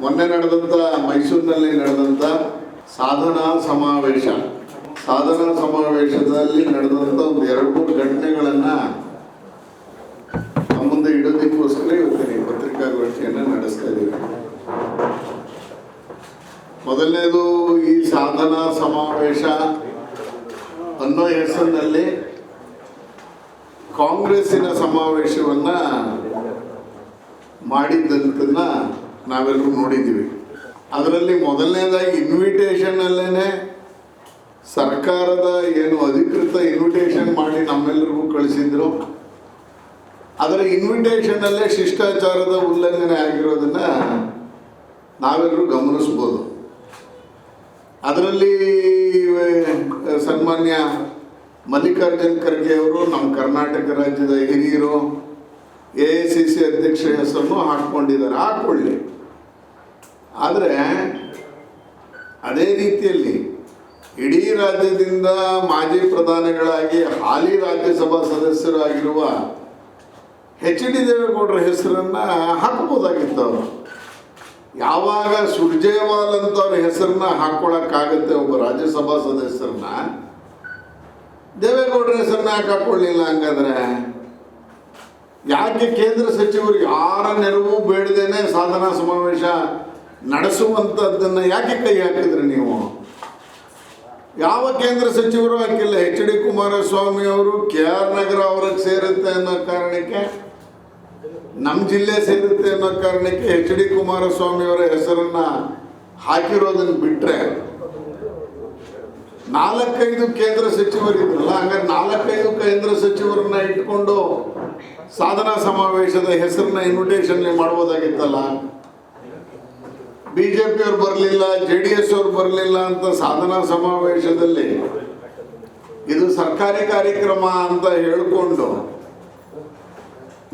ಮೊನ್ನೆ ನಡೆದಂಥ ಮೈಸೂರಿನಲ್ಲಿ ನಡೆದಂಥ ಸಾಧನಾ ಸಮಾವೇಶ. ಸಾಧನಾ ಸಮಾವೇಶದಲ್ಲಿ ನಡೆದಂಥ ಒಂದು ಎರಡು ಮೂರು ಘಟನೆಗಳನ್ನು ನಮ್ಮ ಮುಂದೆ ಇಡೋದಕ್ಕೋಸ್ಕರ ಇವತ್ತಿನ ಪತ್ರಿಕಾಗೋಷ್ಠಿಯನ್ನು ನಡೆಸ್ತಾ ಇದ್ದೀವಿ. ಮೊದಲನೇದು ಈ ಸಾಧನಾ ಸಮಾವೇಶ ಅನ್ನೋ ಹೆಸರಿನಲ್ಲಿ ಕಾಂಗ್ರೆಸ್ಸಿನ ಸಮಾವೇಶವನ್ನ ಮಾಡಿದ್ದಂತನ್ನ ನಾವೆಲ್ಲರೂ ನೋಡಿದ್ದೀವಿ. ಅದರಲ್ಲಿ ಮೊದಲನೇದಾಗಿ ಇನ್ವಿಟೇಷನ್ ಅಲ್ಲೇನೆ ಸರ್ಕಾರದ ಏನು ಅಧಿಕೃತ ಇನ್ವಿಟೇಷನ್ ಮಾಡಿ ನಮ್ಮೆಲ್ಲರಿಗೂ ಕಳಿಸಿದ್ರು. ಅದರ ಇನ್ವಿಟೇಷನ್ ಅಲ್ಲೇ ಶಿಷ್ಟಾಚಾರದ ಉಲ್ಲಂಘನೆ ಆಗಿರೋದನ್ನ ನಾವೆಲ್ಲರೂ ಗಮನಿಸ್ಬೋದು. ಅದರಲ್ಲಿ ಸನ್ಮಾನ್ಯ ಮಲ್ಲಿಕಾರ್ಜುನ್ ಖರ್ಗೆ ಅವರು, ನಮ್ಮ ಕರ್ನಾಟಕ ರಾಜ್ಯದ ಹಿರಿಯರು ಎ ಐ ಸಿ ಸಿ ಅಧ್ಯಕ್ಷರ ಹೆಸರನ್ನು ಹಾಕ್ಕೊಂಡಿದ್ದಾರೆ. ಹಾಕ್ಕೊಳ್ಳಿ. ಆದರೆ ಅದೇ ರೀತಿಯಲ್ಲಿ ಇಡೀ ರಾಜ್ಯದಿಂದ ಮಾಜಿ ಪ್ರಧಾನಿಗಳಾಗಿ ಹಾಲಿ ರಾಜ್ಯಸಭಾ ಸದಸ್ಯರಾಗಿರುವ ಎಚ್ ಡಿ ದೇವೇಗೌಡರ ಹೆಸರನ್ನ ಹಾಕ್ಬೋದಾಗಿತ್ತು ಅವರು. ಯಾವಾಗ ಸುರ್ಜೇವಾಲ್ ಅಂತ ಅವ್ರ ಹೆಸರನ್ನ ಹಾಕ್ಕೊಳಕ್ಕಾಗತ್ತೆ ಒಬ್ಬ ರಾಜ್ಯಸಭಾ ಸದಸ್ಯರನ್ನ, ದೇವೇಗೌಡರ ಹೆಸರನ್ನ ಯಾಕೆ ಹಾಕೊಳ್ಳಿಲ್ಲ ಹಂಗಾದ್ರೆ ಯಾಕೆ ಕೇಂದ್ರ ಸಚಿವರು ಯಾರ ನೆರವು ಬೇಡದೇನೆ ಸಾಧನಾ ಸಮಾವೇಶ ನಡೆಸುವಂಥದ್ದನ್ನು ಯಾಕೆ ಕೈ ಹಾಕಿದ್ರಿ ನೀವು? ಯಾವ ಕೇಂದ್ರ ಸಚಿವರು ಹಾಕಿಲ್ಲ. ಎಚ್ ಡಿ ಕುಮಾರಸ್ವಾಮಿ ಅವರು ಕೆ ಆರ್ ನಗರ ಅವ್ರಿಗೆ ಸೇರುತ್ತೆ ಅನ್ನೋ ಕಾರಣಕ್ಕೆ ನಮ್ಮ ಜಿಲ್ಲೆ ಸೇರುತ್ತೆ ಅನ್ನೋ ಕಾರಣಕ್ಕೆ ಎಚ್ ಡಿ ಕುಮಾರಸ್ವಾಮಿ ಅವರ ಹೆಸರನ್ನ ಹಾಕಿರೋದನ್ನ ಬಿಟ್ರೆ ನಾಲ್ಕೈದು ಕೇಂದ್ರ ಸಚಿವರಿದ್ರಲ್ಲ ಹಂಗಾರೆ ನಾಲ್ಕೈದು ಕೇಂದ್ರ ಸಚಿವರನ್ನ ಇಟ್ಕೊಂಡು ಸಾಧನಾ ಸಮಾವೇಶದ ಹೆಸರನ್ನ ಇನ್ವಿಟೇಷನ್ ಮಾಡ್ಬೋದಾಗಿತ್ತಲ್ಲ? ಬಿಜೆಪಿ ಅವ್ರು ಬರಲಿಲ್ಲ ಜೆ ಡಿ ಎಸ್ ಅವ್ರು ಬರಲಿಲ್ಲ ಅಂತ ಸಾಧನಾ ಸಮಾವೇಶದಲ್ಲಿ? ಇದು ಸರ್ಕಾರಿ ಕಾರ್ಯಕ್ರಮ ಅಂತ ಹೇಳಿಕೊಂಡು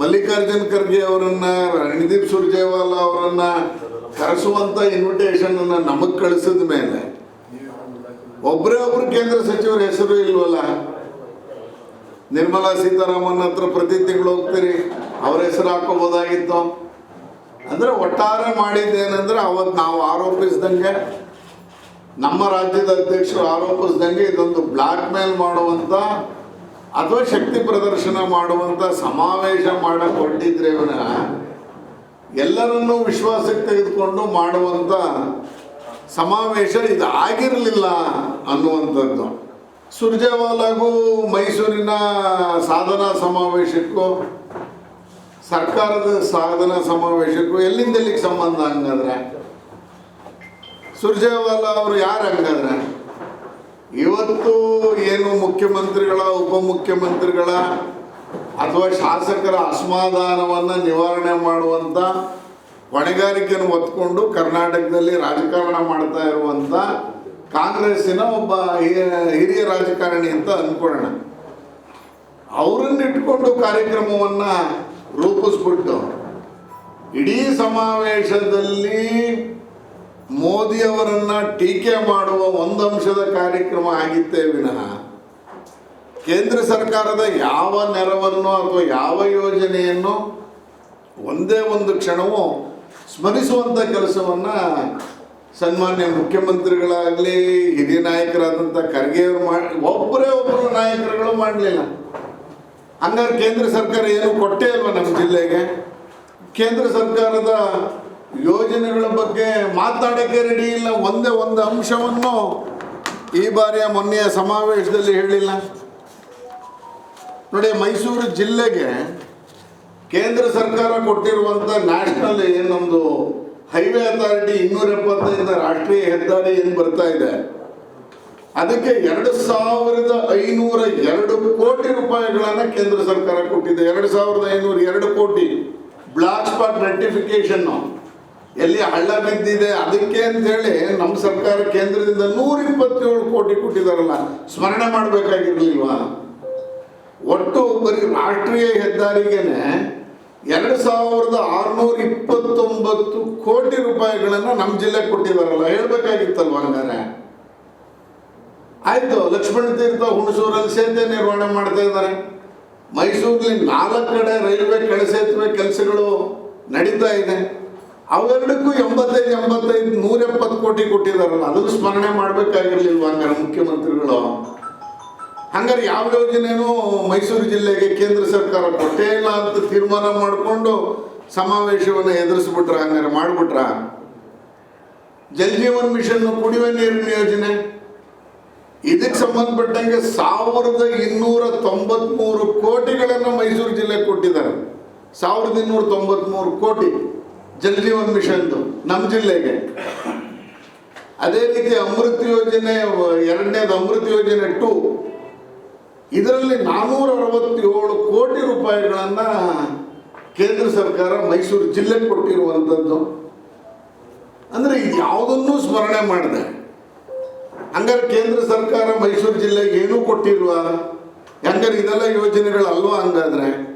ಮಲ್ಲಿಕಾರ್ಜುನ್ ಖರ್ಗೆ ಅವರನ್ನ, ರಣದೀಪ್ ಸುರ್ಜೇವಾಲಾ ಅವರನ್ನ ಕರೆಸುವಂತ ಇನ್ವಿಟೇಷನ್ ನಮಗ್ ಕಳಿಸಿದ ಮೇಲೆ ಒಬ್ಬರೇ ಒಬ್ರು ಕೇಂದ್ರ ಸಚಿವರ ಹೆಸರು ಇಲ್ವಲ್ಲ? ನಿರ್ಮಲಾ ಸೀತಾರಾಮನ್ ಹತ್ರ ಪ್ರತಿ ತಿಂಗಳು ಹೋಗ್ತೀರಿ. ಅವ್ರ ಹೆಸರು ಹಾಕೋಬೋದಾಗಿತ್ತು? ಅಂದ್ರೆ ಒಟ್ಟಾರೆ ಮಾಡಿದ್ದೇನೆಂದ್ರೆ ಅವತ್ತು ನಾವು ಆರೋಪಿಸಿದಂಗೆ, ನಮ್ಮ ರಾಜ್ಯದ ಅಧ್ಯಕ್ಷರು ಆರೋಪಿಸಿದಂಗೆ ಇದೊಂದು ಬ್ಲ್ಯಾಕ್ ಮೇಲ್ ಮಾಡುವಂತ ಅಥವಾ ಶಕ್ತಿ ಪ್ರದರ್ಶನ ಮಾಡುವಂತ ಸಮಾವೇಶ ಮಾಡಕ್ ಹೊರಟಿದ್ರೆ ಇವನ ಎಲ್ಲರನ್ನೂ ವಿಶ್ವಾಸಕ್ಕೆ ತೆಗೆದುಕೊಂಡು ಮಾಡುವಂತ ಸಮಾವೇಶ ಇದು ಆಗಿರಲಿಲ್ಲ ಅನ್ನುವಂಥದ್ದು. ಸುರ್ಜೇವಾಲಾಗೂ ಮೈಸೂರಿನ ಸಾಧನಾ ಸಮಾವೇಶಕ್ಕೂ, ಸರ್ಕಾರದ ಸಾಧನಾ ಸಮಾವೇಶಕ್ಕೂ ಎಲ್ಲಿಂದ ಎಲ್ಲಿಗೆ ಸಂಬಂಧ ಹಂಗಾದ್ರೆ? ಸುರ್ಜೇವಾಲಾ ಅವರು ಯಾರು ಹಂಗಾದ್ರೆ? ಇವತ್ತು ಏನು ಮುಖ್ಯಮಂತ್ರಿಗಳ, ಉಪಮುಖ್ಯಮಂತ್ರಿಗಳ ಅಥವಾ ಶಾಸಕರ ಅಸಮಾಧಾನವನ್ನು ನಿವಾರಣೆ ಮಾಡುವಂತ ಹೊಣೆಗಾರಿಕೆಯನ್ನು ಹೊತ್ಕೊಂಡು ಕರ್ನಾಟಕದಲ್ಲಿ ರಾಜಕಾರಣ ಮಾಡ್ತಾ ಇರುವಂತ ಕಾಂಗ್ರೆಸ್ಸಿನ ಒಬ್ಬ ಹಿರಿಯ ರಾಜಕಾರಣಿ ಅಂತ ಅನ್ಕೊಳ್ಳೋಣ. ಅವರನ್ನ ಇಟ್ಕೊಂಡು ಕಾರ್ಯಕ್ರಮವನ್ನ ರೂಪಿಸ್ಬಿಟ್ಟು ಇಡೀ ಸಮಾವೇಶದಲ್ಲಿ ಮೋದಿ ಅವರನ್ನ ಟೀಕೆ ಮಾಡುವ ಒಂದು ಅಂಶದ ಕಾರ್ಯಕ್ರಮ ಆಗಿತ್ತೇ ವಿನಃ ಕೇಂದ್ರ ಸರ್ಕಾರದ ಯಾವ ನೆರವನ್ನು ಅಥವಾ ಯಾವ ಯೋಜನೆಯನ್ನು ಒಂದೇ ಒಂದು ಕ್ಷಣವೂ ಸ್ಮರಿಸುವಂಥ ಕೆಲಸವನ್ನ ಸನ್ಮಾನ್ಯ ಮುಖ್ಯಮಂತ್ರಿಗಳಾಗಲಿ, ಹಿರಿಯ ನಾಯಕರಾದಂಥ ಖರ್ಗೆ ಅವರು ಮಾಡಿ, ಒಬ್ಬರೇ ಒಬ್ಬರು ನಾಯಕರುಗಳು ಮಾಡಲಿಲ್ಲ. ಹಂಗಾರೆ ಕೇಂದ್ರ ಸರ್ಕಾರ ಏನು ಕೊಟ್ಟೇ ಇಲ್ವಾ ನಮ್ಮ ಜಿಲ್ಲೆಗೆ? ಕೇಂದ್ರ ಸರ್ಕಾರದ ಯೋಜನೆಗಳ ಬಗ್ಗೆ ಮಾತಾಡೋಕ್ಕೆ ರೆಡಿ ಇಲ್ಲ. ಒಂದೇ ಒಂದು ಅಂಶವನ್ನು ಈ ಬಾರಿಯ ಮೊನ್ನೆಯ ಸಮಾವೇಶದಲ್ಲಿ ಹೇಳಿಲ್ಲ. ನೋಡಿ, ಮೈಸೂರು ಜಿಲ್ಲೆಗೆ ಕೇಂದ್ರ ಸರ್ಕಾರ ಕೊಟ್ಟಿರುವಂಥ ನ್ಯಾಷನಲ್ ಏನು ನಮ್ಮದು ಹೈವೇ ಅಥಾರಿಟಿ ಇನ್ನೂರ ಎಪ್ಪತ್ತೈದು ರಾಷ್ಟ್ರೀಯ ಹೆದ್ದಾರಿ ಏನು ಬರ್ತಾ ಇದೆ, ಅದಕ್ಕೆ ಎರಡು ಸಾವಿರದ ಐನೂರ ಎರಡು ಕೋಟಿ ರೂಪಾಯಿಗಳನ್ನ ಕೇಂದ್ರ ಸರ್ಕಾರ ಕೊಟ್ಟಿದೆ. ಎರಡು ಸಾವಿರದ ಐನೂರ ಎರಡು ಕೋಟಿ ಬ್ಲಾಕ್ ಸ್ಪಾಟ್ ನೋಟಿಫಿಕೇಶನ್ ಎಲ್ಲಿ ಹಳ್ಳ ಬಿದ್ದಿದೆ, ಅದಕ್ಕೆ ಅಂತ ಹೇಳಿ ನಮ್ಮ ಸರ್ಕಾರ ಕೇಂದ್ರದಿಂದ ನೂರ ಇಪ್ಪತ್ತೇಳು ಕೋಟಿ ಕೊಟ್ಟಿದಾರಲ್ಲ, ಸ್ಮರಣೆ ಮಾಡಬೇಕಾಗಿರ್ಲಿಲ್ವಾ? ಒಟ್ಟು ಬರೀ ರಾಷ್ಟ್ರೀಯ ಹೆದ್ದಾರಿಗೆನೆ ಎರಡು ಸಾವಿರದ ಆರುನೂರ ಇಪ್ಪತ್ತೊಂಬತ್ತು ಕೋಟಿ ರೂಪಾಯಿಗಳನ್ನು ನಮ್ಮ ಜಿಲ್ಲೆಗೆ ಕೊಟ್ಟಿದಾರಲ್ಲ ಹೇಳ್ಬೇಕಾಗಿತ್ತಲ್ವ ಹಂಗಾರೆ? ಆಯ್ತು, ಲಕ್ಷ್ಮಣ ತೀರ್ಥ ಹುಣಸೂರಲ್ಲಿ ಸೇತುವೆ ನಿರ್ವಹಣೆ ಮಾಡ್ತಾ ಇದ್ದಾರೆ. ಮೈಸೂರಲ್ಲಿ ನಾಲ್ಕು ಕಡೆ ರೈಲ್ವೆ ಕೆಳಸೇತುವೆ ಕೆಲಸಗಳು ನಡೀತಾ ಇದೆ. ಅವೆರಡಕ್ಕೂ ಎಂಬತ್ತೈದು ಎಂಬತ್ತೈದು, ನೂರ ಎಪ್ಪತ್ತು ಕೋಟಿ ಕೊಟ್ಟಿದ್ದಾರಲ್ಲ, ಅದನ್ನು ಸ್ಮರಣೆ ಮಾಡ್ಬೇಕಾಗಿರ್ಲಿಲ್ವಾ ಹಂಗಾರೆ ಮುಖ್ಯಮಂತ್ರಿಗಳು? ಹಂಗಾರೆ ಯಾವ ಯೋಜನೆಯೂ ಮೈಸೂರು ಜಿಲ್ಲೆಗೆ ಕೇಂದ್ರ ಸರ್ಕಾರ ಕೊಟ್ಟೇ ಇಲ್ಲ ಅಂತ ತೀರ್ಮಾನ ಮಾಡಿಕೊಂಡು ಸಮಾವೇಶವನ್ನು ಎದುರಿಸ್ಬಿಟ್ರ ಹಂಗಾರೆ ಮಾಡಿಬಿಟ್ರ? ಜಲ್ ಜೀವನ್ ಮಿಷನ್ ಕುಡಿಯುವ ನೀರಿನ ಯೋಜನೆ. ಇದಕ್ಕೆ ಸಂಬಂಧಪಟ್ಟಂಗೆ ಸಾವಿರದ ಇನ್ನೂರ ತೊಂಬತ್ಮೂರು ಕೋಟಿಗಳನ್ನು ಮೈಸೂರು ಜಿಲ್ಲೆಗೆ ಕೊಟ್ಟಿದ್ದಾರೆ. ಸಾವಿರದ ಇನ್ನೂರ ತೊಂಬತ್ಮೂರು ಕೋಟಿ ಜಲ್ ಜೀವನ್ ಮಿಷನ್ದು ನಮ್ಮ ಜಿಲ್ಲೆಗೆ. ಅದೇ ರೀತಿ ಅಮೃತ್ ಯೋಜನೆ, ಎರಡನೇದು ಅಮೃತ್ ಯೋಜನೆ ಟು ಇದರಲ್ಲಿ ನಾನ್ನೂರ ಅರವತ್ತೇಳು ಕೋಟಿ ರೂಪಾಯಿಗಳನ್ನು ಕೇಂದ್ರ ಸರ್ಕಾರ ಮೈಸೂರು ಜಿಲ್ಲೆಗೆ ಕೊಟ್ಟಿರುವಂಥದ್ದು ಅಂದರೆ ಯಾವುದನ್ನೂ ಸ್ಮರಣೆ ಮಾಡಿದೆ. ಹಂಗಾರೆ ಕೇಂದ್ರ ಸರ್ಕಾರ ಮೈಸೂರು ಜಿಲ್ಲೆಗೆ ಏನೂ ಕೊಟ್ಟಿಲ್ವಾ? ಹಂಗಾರೆ ಇದೆಲ್ಲ ಯೋಜನೆಗಳು ಅಲ್ವಾ ಹಂಗಾದ್ರೆ?